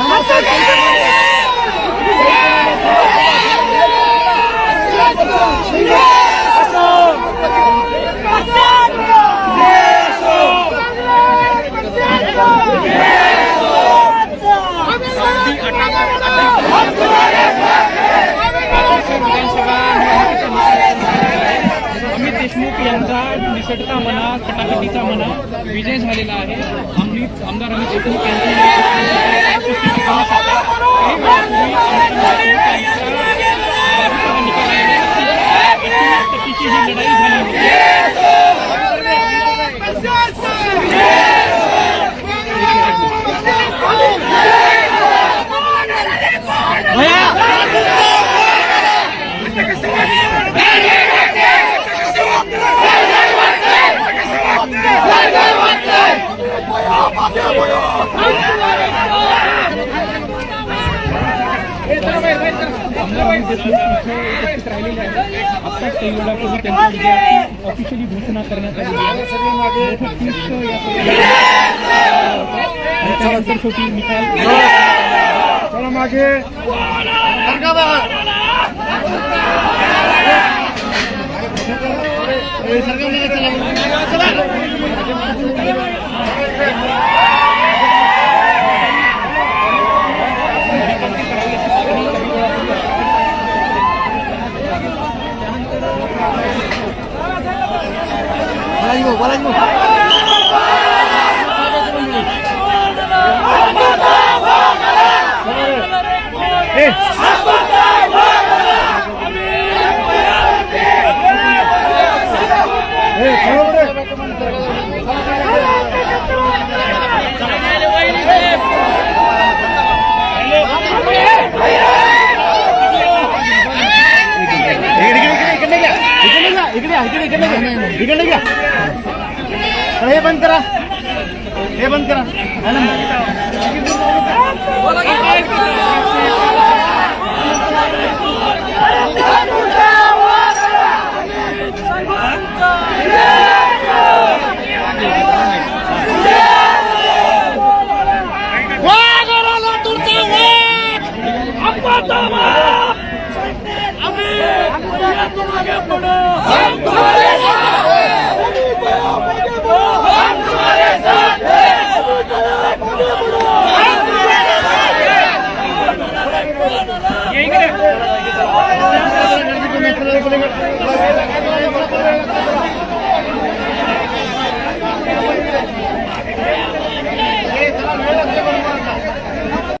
अमित यांचा निसटता म्हणा कटाकटीचा म्हणा विजय झालेला आहे. आम्ही आमदार अमित देशमुख यांच्या काही ही लढाई ऑफिशियली घोषणा करण्यात आली आहे मोठं मागे या है इकडे इकडे बंद करा हे बंद करा అప్పుడు